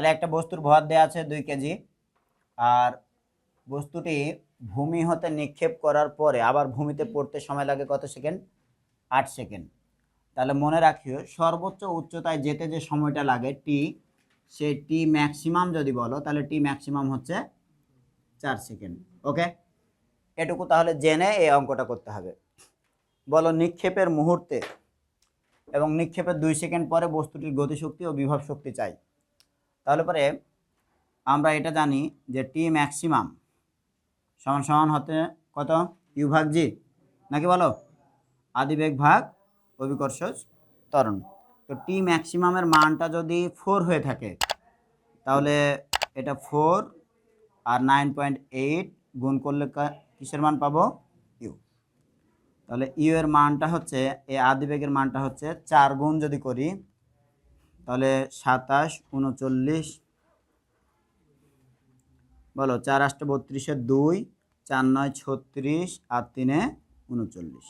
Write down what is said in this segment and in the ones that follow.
তাহলে একটা বস্তুর ভর দেওয়া আছে দুই কেজি। আর বস্তুটি ভূমি হতে নিক্ষেপ করার পরে আবার ভূমিতে পড়তে সময় লাগে কত সেকেন্ড? আট সেকেন্ড। তাহলে মনে রাখিও, সর্বোচ্চ উচ্চতায় যেতে যে সময়টা লাগে টি সেই টি ম্যাক্সিমাম যদি বলো, তাহলে টি ম্যাক্সিমাম হচ্ছে চার সেকেন্ড। ওকে? এটুকু তাহলে জেনে এই অঙ্কটা করতে হবে। বলো নিক্ষেপের মুহূর্তে এবং নিক্ষেপের দুই সেকেন্ড পরে বস্তুটির গতিশক্তি ও বিভব শক্তি চাই। তাহলে পরে আমরা এটা জানি যে টি ম্যাক্সিমাম সমান সমান হতে কত? ইউ ভাগ জি নাকি বলো? আদিবেগ ভাগ অভিকর্ষ ত্বরণ। তো টি ম্যাক্সিমামের মানটা যদি ফোর হয়ে থাকে, তাহলে এটা ফোর আর নাইন পয়েন্ট এইট গুণ করলে কিসের মান পাবো? ইউ তাহলে ইউ এর মানটা হচ্ছে, এই আদিবেগের মানটা হচ্ছে চার গুণ যদি করি তাহলে সাতাশ, উনচল্লিশ, বলো, চার আষ্ট বত্রিশে দুই, চার নয় ছত্রিশ আর তিনে উনচল্লিশ।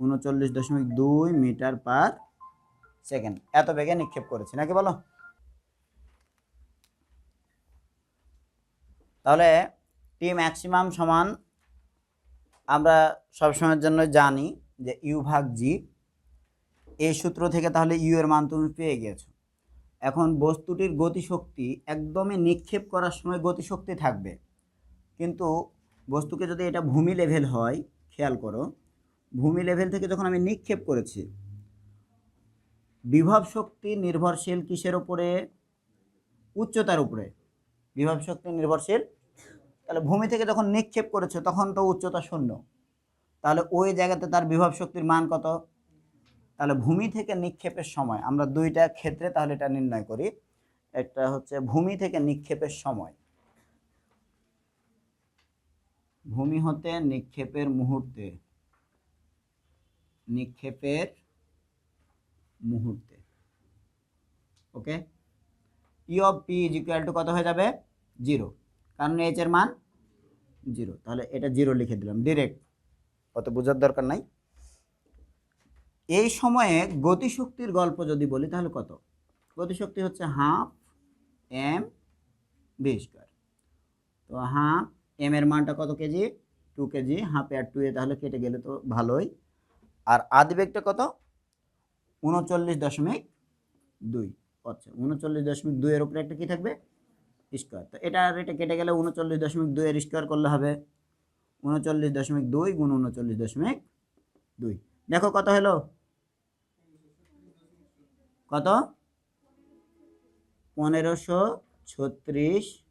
উনচল্লিশ দশমিক দুই মিটার পার সেকেন্ড। এত বেগে নিক্ষেপ করেছি, নাকি বলো? তাহলে টি ম্যাক্সিমাম সমান আমরা সবসময়ের জন্য জানি যে ইউ ভাগ জি। এই সূত্র থেকে তাহলে ইউ এর মান তুমি পেয়ে গেছো। এখন বস্তুটির গতিশক্তি একদমই নিক্ষেপ করার সময় গতিশক্তি থাকবে। কিন্তু বস্তুকে যদি এটা ভূমি লেভেল হয়, খেয়াল করো, ভূমি লেভেল থেকে যখন আমি নিক্ষেপ করেছি, বিভব শক্তি নির্ভরশীল কিসের উপরে? উচ্চতার উপরে। বিভব শক্তি নির্ভরশীল, তাহলে ভূমি থেকে যখন নিক্ষেপ করেছে, তখন তো উচ্চতা শূন্য। তাহলে ওই জায়গাতে তার বিভব শক্তির মান কত? তাহলে ভূমি থেকে নিক্ষেপের সময়, আমরা দুইটা ক্ষেত্রে তাহলে এটা নির্ণয় করি। একটা হচ্ছে ভূমি থেকে নিক্ষেপের সময়। ভূমি হতে নিক্ষেপের মুহূর্তে নিক্ষেপের মুহূর্তে। Okay? E of P is equal to কত হয়ে যাবে? জিরো কারণ এইচ এর মান জিরো তাহলে এটা জিরো লিখে দিলাম। ডিরেক্ট অত বোঝার দরকার নাই। এই সময়ে গতিশক্তির গল্প যদি বলি, তাহলে কত? গতিশক্তি হচ্ছে হাফ এম বি স্কোয়ার তো হাফ এম এর মানটা কত K G? Two K G. Half আর টু এ তাহলে কেটে গেলে তো ভালোই। আর আদিবেগটা কত? উনচল্লিশ দশমিক দুই। আচ্ছা উনচল্লিশ দশমিক দুইয়ের উপরে একটা কী থাকবে? স্কোয়ার। তো এটা আর এটা কেটে গেলে উনচল্লিশ দশমিক দুইয়ের স্কোয়ার করলে হবে উনচল্লিশ দশমিক দুই গুণ উনচল্লিশ দশমিক দুই। দেখো কত হলো? কত? পনেরোশো ছত্রিশ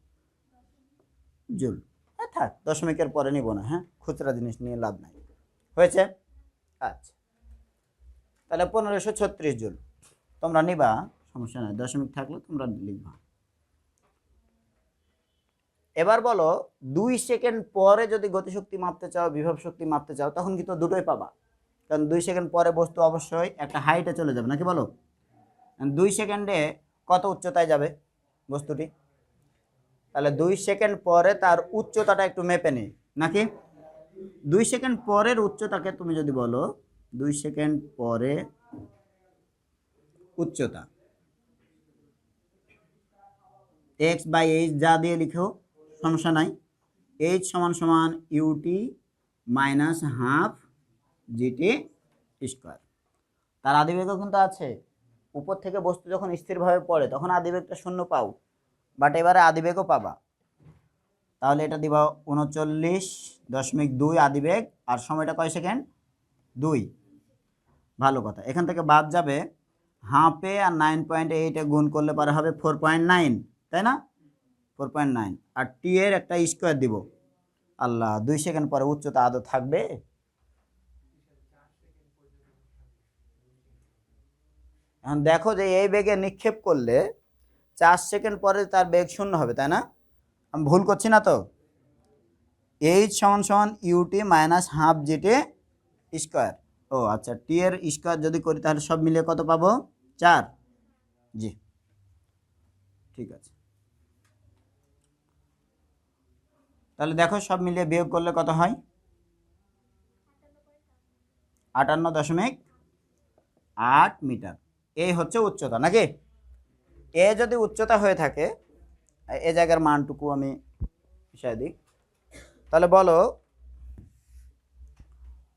জুল। হ্যাঁ থাক, দশমিকের পরে নিব না হ্যাঁ? খুচরা জিনিস নিয়ে লাভ নাই। হয়েছে? আচ্ছা। তাহলে পনেরোশো ছত্রিশ জুল। তোমরা নিবা, সমস্যা নাই, দশমিক থাকলে তোমরা লিখবা। এবার বলো, দুই সেকেন্ড পরে যদি গতিশক্তি মাপতে চাও, বিভব শক্তি মাপতে চাও, তখন কিন্তু দুটোই পাবা। কারণ দুই সেকেন্ড পরে বস্তু অবশ্যই একটা হাইটে চলে যাবে, নাকি বলো? দুই সেকেন্ডে কত উচ্চতায় যাবে বস্তুটি? তাহলে দুই সেকেন্ড পরে তার উচ্চতাটা একটু মেপে নেই নাকি? দুই সেকেন্ড পরের উচ্চতাকে তুমি যদি বলো, দুই সেকেন্ড পরে উচ্চতা। এক্স বাই এইচ যা দিয়ে লিখো, সমস্যা নাই। এইচ সমান সমান u t minus half g t square তার আদিবেগও কিন্তু আছে। উপর থেকে বস্তু যখন স্থিরভাবে পড়ে, তখন আদিবেগটা শূন্য পাও বাট এবারে আদিবেগও পাবা। তাহলে এটা দিবা উনচল্লিশ দশমিক দুই আদিবেগ, আর সময়টা কয় সেকেন্ড? দুই। ভালো কথা। এখান থেকে বাদ যাবে, হাফে আর নাইন পয়েন্ট এইটে গুণ করলে পারে হবে ফোর পয়েন্ট নাইন তাই না? ফোর পয়েন্ট নাইন আর টি এর একটা স্কোয়ার দিব। আল্লাহ, দুই সেকেন্ড পরে উচ্চতা আদৌ থাকবে? এখন দেখো যে এই বেগে নিক্ষেপ করলে চার সেকেন্ড পরে তার বেগ শূন্য হবে, তাই না? আমি ভুল করছি না তো? এইচ সমান সমান u t minus half g t square ও আচ্ছা টি এর স্কোয়ার যদি করি তাহলে সব মিলিয়ে কত পাবো? চার। জি। ঠিক আছে। তাহলে দেখো সব মিলিয়ে বিয়োগ করলে কত হয়? আটান্ন দশমিক আট মিটার। এই হচ্ছে উচ্চতা, নাকি? এ যদি উচ্চতা হয়ে থাকে, এ জায়গার মানটুকু আমি বিষয় দিই। তাহলে বলো,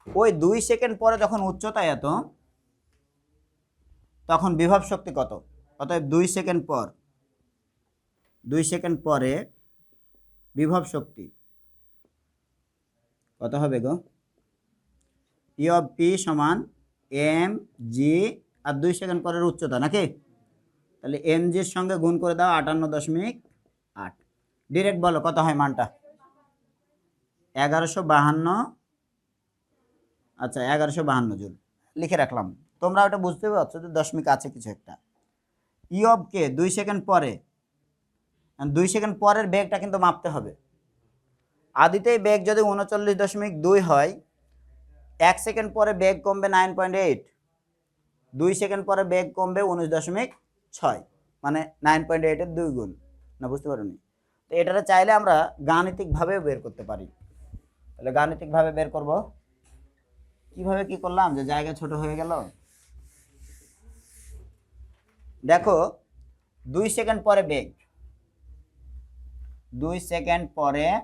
ওই দুই সেকেন্ড পরে যখন উচ্চতা এত, তখন বিভব শক্তি কত? অতএব দুই সেকেন্ড পর, দুই সেকেন্ড পরে বিভব শক্তি কত হবে গো? ই অফ পি সমান এম জি আর দুই সেকেন্ড পরের উচ্চতা নাকি? তাহলে এম জির সঙ্গে গুণ করে দাও আটান্ন দশমিক আট। ডিরেক্ট বলো, কত হয় মানটা? এগারোশো বাহান্ন। আচ্ছা এগারোশো বাহান্ন জুল। লিখে রাখলাম। তোমরা ওটা বুঝতে পারছ যে দশমিক আছে কিছু একটা। ই অফ কে, দুই সেকেন্ড পরে। দুই সেকেন্ড পরের বেগটা কিন্তু মাপতে হবে। আদিতেই বেগ যদি উনচল্লিশ দশমিক দুই হয়, এক সেকেন্ড পরে বেগ কমবে নাইন পয়েন্ট এইট। দুই সেকেন্ড পরে বেগ কমবে উনিশ দশমিক ছয় মানে নাইন পয়েন্ট এইটের দুই গুণ। না, বুঝতে পারোনি? তো এটাতে চাইলে আমরা গাণিতিকভাবেও বের করতে পারি। তাহলে গাণিতিকভাবে বের করব। কীভাবে কি করলাম? যে জায়গা ছোট হয়ে গেল। দেখো, দুই সেকেন্ড পরে বেগ। দুই সেকেন্ড পরে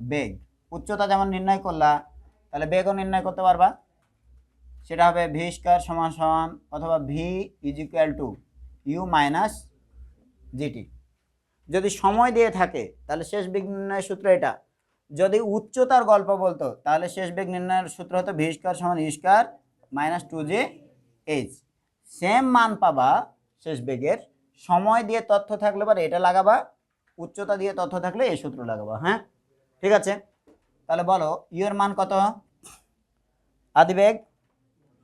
বেগ। উচ্চতা যেমন নির্ণয় করলা, তাহলে বেগও নির্ণয় করতে পারবা। সেটা হবে ভি স্কোয়ার সমান সমান অথবা v is equal to u minus g t যদি সময় দিয়ে থাকে, তাহলে শেষ বেগ নির্ণয়ের সূত্র এটা। যদি উচ্চতার গল্প বলতো, তাহলে শেষ বেগ নির্ণয়ের সূত্র হতো ভি স্কোয়ার সমান E square minus two G H same মান পাবা শেষ বেগের। সময় দিয়ে তথ্য থাকলে পরে এটা লাগাবা, উচ্চতা দিয়ে তথ্য থাকলে এই সূত্র লাগাবা হ্যাঁ? ঠিক আছে? তাহলে বলো ইউ এর মান কত? আদিবেগ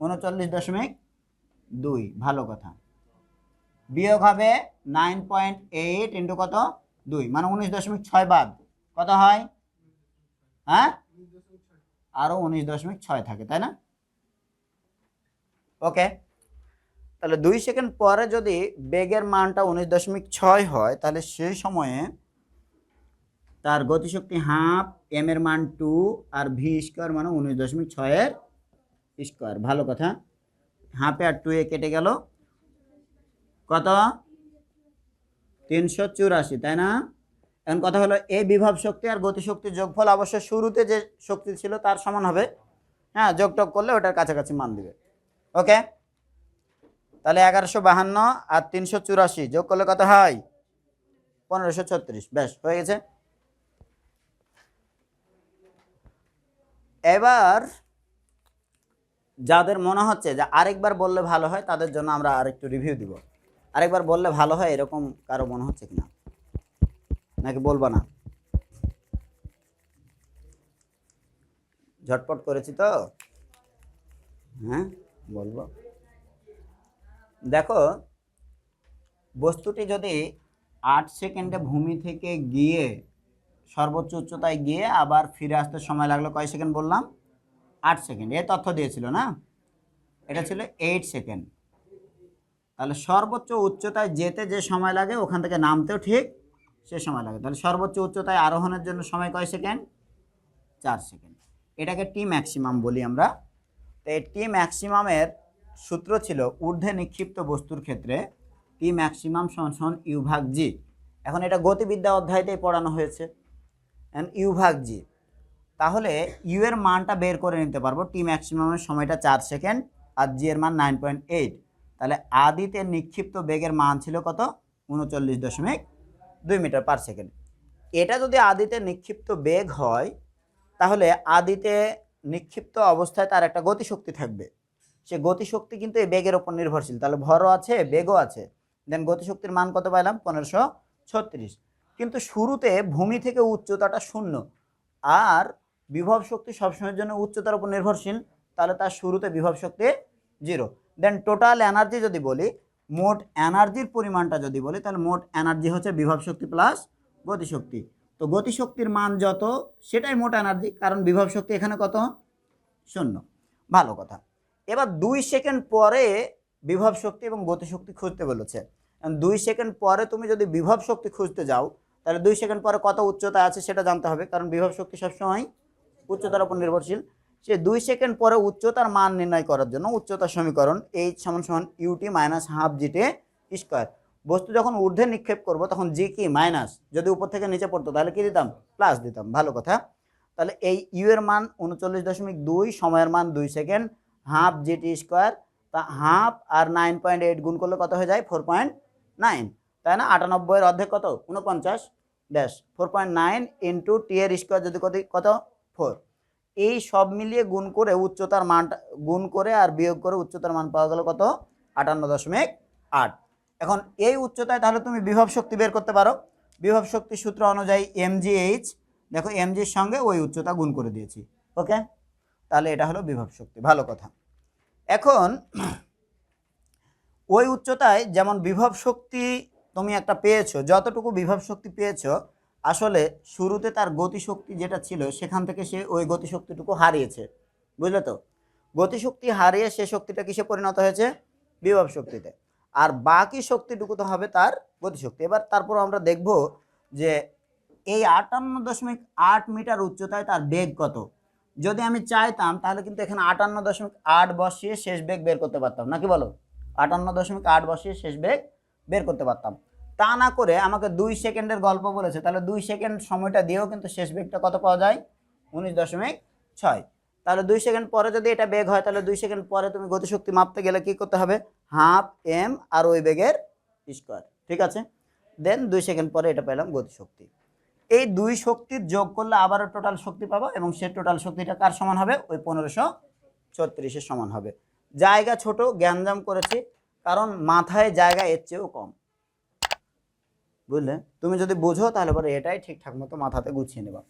উনচল্লিশ দশমিক দুই, ভালো কথা। বিয়োগ হবে নাইন পয়েন্ট এইট ইন্টু কত? দুই মানে উনিশ দশমিক ছয় বাদ। কত হয়? হ্যাঁ? আরও উনিশ দশমিক ছয় থাকে, তাই না? ওকে। তাহলে দুই সেকেন্ড পরে যদি বেগের মানটা উনিশ দশমিক ছয় হয়, তাহলে সেই সময়ে তার গতিশক্তি হাফ এম এর মান টু আর ভি স্কোয়ার মানে উনিশ দশমিক ছয়ের স্কোয়ার, ভালো কথা। হাফে আর টু এ কেটে গেল। কত? তিনশো চুরাশি, তাই না? এখন কথা হলো এই বিভব শক্তি আর গতিশক্তির যোগফল অবশ্য শুরুতে যে শক্তি ছিল তার সমান হবে। হ্যাঁ যোগ টোগ করলে ওটার কাছাকাছি মান দিবে। ওকে? তাহলে এগারোশো বাহান্ন আর তিনশো চুরাশি যোগ করলে কত হয়? পনেরোশো ছত্রিশ। ব্যাস হয়ে গেছে। এবার যাদের মনে হচ্ছে যে আরেকবার বললে ভালো হয়, তাদের জন্য আমরা আরেকটু রিভিউ দিব। আরেকবার বললে ভালো হয়, এরকম কারও মনে হচ্ছে কিনা? নাকি বলবা না? ঝটপট করেছি তো? হ্যাঁ বলব। দেখো, বস্তুটি যদি আট সেকেন্ডে ভূমি থেকে গিয়ে সর্বোচ্চ উচ্চতায় গিয়ে আবার ফিরে আসতে সময় লাগল, কয় সেকেন্ড বললাম? আট সেকেন্ড, এ তথ্য দিয়েছিল না? এটা ছিল এইট সেকেন্ড তাহলে সর্বোচ্চ উচ্চতায় যেতে যে সময় লাগে, ওখান থেকে নামতেও ঠিক, সে সময় লাগে। তাহলে সর্বোচ্চ উচ্চতায় আরোহণের জন্য সময় কয় সেকেন্ড? চার সেকেন্ড। এটাকে টি ম্যাক্সিমাম বলি আমরা। তো এই টি ম্যাক্সিমামের সূত্র ছিল ঊর্ধ্বে নিক্ষিপ্ত বস্তুর ক্ষেত্রে টি ম্যাক্সিমাম সমান ইউ জি এখন এটা গতিবিদ্যা অধ্যায়তেই পড়ানো হয়েছে। ইউ ভাগ জি তাহলে ইউ এর মানটা বের করে নিতে পারব টি ম্যাক্সিমামের সময়টা চার সেকেন্ড আর জি এর মান নাইন পয়েন্ট এইট তাহলে আদিতে নিক্ষিপ্ত বেগের মান ছিল কত? উনচল্লিশ দশমিক দুই মিটার পার সেকেন্ড এটা যদি আদিতে নিক্ষিপ্ত বেগ হয়, তাহলে আদিতে নিক্ষিপ্ত অবস্থায় তার একটা গতিশক্তি থাকবে। সে গতিশক্তি কিন্তু এই বেগের ওপর নির্ভরশীল। তাহলে ভরও আছে, বেগও আছে। দেন গতিশক্তির মান কত পাইলাম? পনেরোশো ছত্রিশ। কিন্তু শুরুতে ভূমি থেকে উচ্চতাটা শূন্য। আর বিভব শক্তি সবসময়ের জন্য উচ্চতার উপর নির্ভরশীল, তাহলে তার শুরুতে বিভব শক্তি জিরো দেন টোটাল এনার্জি যদি বলি, মোট এনার্জির পরিমাণটা যদি বলি, তাহলে মোট এনার্জি হচ্ছে বিভব শক্তি প্লাস গতিশক্তি। তো গতিশক্তির মান যত, সেটাই মোট এনার্জি কারণ বিভব শক্তি এখানে কত? শূন্য। ভালো কথা। এবার দুই সেকেন্ড পরে বিভব শক্তি এবং গতিশক্তি খুঁজতে বলেছে। দুই সেকেন্ড পরে তুমি যদি বিভব শক্তি খুঁজতে যাও, তাহলে দুই সেকেন্ড পরে কত উচ্চতা আছে সেটা জানতে হবে, কারণ বিভব শক্তি সবসময় উচ্চতার উপর নির্ভরশীল। সে দুই সেকেন্ড পরে উচ্চতার মান নির্ণয় করার জন্য উচ্চতার সমীকরণ এইচ সমান সমান u t minus half g t square বস্তু যখন ঊর্ধ্বে নিক্ষেপ করব, তখন জি কি? মাইনাস যদি উপর থেকে নিচে পড়তো, তাহলে কি দিতাম? প্লাস দিতাম। ভালো কথা। তাহলে এই ইউ এর মান উনচল্লিশ দশমিক দুই, সময়ের মান দুই second half g t square তা হাফ আর নাইন পয়েন্ট এইট গুণ করলে কত হয়ে যায়? ফোর পয়েন্ট নাইন তাই না? আটানব্বইয়ের অর্ধেক কত? উনপঞ্চাশ dash four point nine into T এর স্কোয়ার যদি কত কত? ফোর। এই সব মিলিয়ে গুণ করে উচ্চতার মানটা গুণ করে আর বিয়োগ করে উচ্চতার মান পাওয়া গেল কত? আটান্ন দশমিক আট। এখন এই উচ্চতায় তাহলে তুমি বিভব শক্তি বের করতে পারো। বিভব শক্তি সূত্র অনুযায়ী এমজিএইচ, দেখো এমজির সঙ্গে ওই উচ্চতা গুণ করে দিয়েছি। ওকে? তাহলে এটা হলো বিভব শক্তি। ভালো কথা। এখন ওই উচ্চতায় যেমন বিভব শক্তি তুমি একটা পেয়েছ, যতটুকু বিভব শক্তি পেয়েছ আসলে শুরুতে তার গতিশক্তি যেটা ছিল, সেখান থেকে সে ওই গতিশক্তিটুকু হারিয়েছে। বুঝলে তো? গতিশক্তি হারিয়ে সে শক্তিটা কিসে পরিণত হয়েছে? বিভব শক্তিতে। আর বাকি শক্তিটুকু তো হবে তার গতিশক্তি। এবার তারপর আমরা দেখব যে এই আটান্ন দশমিক আট মিটার উচ্চতায় তার বেগ কত। যদি আমি চাইতাম, তাহলে কিন্তু এখানে আটান্ন দশমিক আট বসিয়ে শেষ বেগ বের করতে পারতাম। নাকি বলো? আটান্ন দশমিক আট বসিয়ে শেষ বেগ বের করতে পারতাম। তা না করে আমাকে দুই সেকেন্ডের গল্প বলেছে, তাহলে দুই সেকেন্ড সময়টা দিয়েও কিন্তু শেষ বেগটা কত পাওয়া যায়? উনিশ দশমিক ছয়। তাহলে দুই সেকেন্ড পরে যদি এটা বেগ হয়, তাহলে দুই সেকেন্ড পরে তুমি গতিশক্তি মাপতে গেলে কি করতে হবে? হাফ এম আর ওই বেগের স্কোয়ার, ঠিক আছে? দেন দুই সেকেন্ড পরে এটা পেলাম গতিশক্তি। এই দুই শক্তির যোগ করলে আবারও টোটাল শক্তি পাবো এবং সে টোটাল শক্তিটা কার সমান হবে? ওই পনেরোশো ছত্রিশের সমান হবে। জায়গা ছোট জ্ঞানজাম করেছি, কারণ মাথায় জায়গা এর চেয়েও কম। বুঝলে? তুমি যদি বোঝো তাহলে পরে এটাই ঠিকঠাক মতো মাথাতে গুছিয়ে নেবা।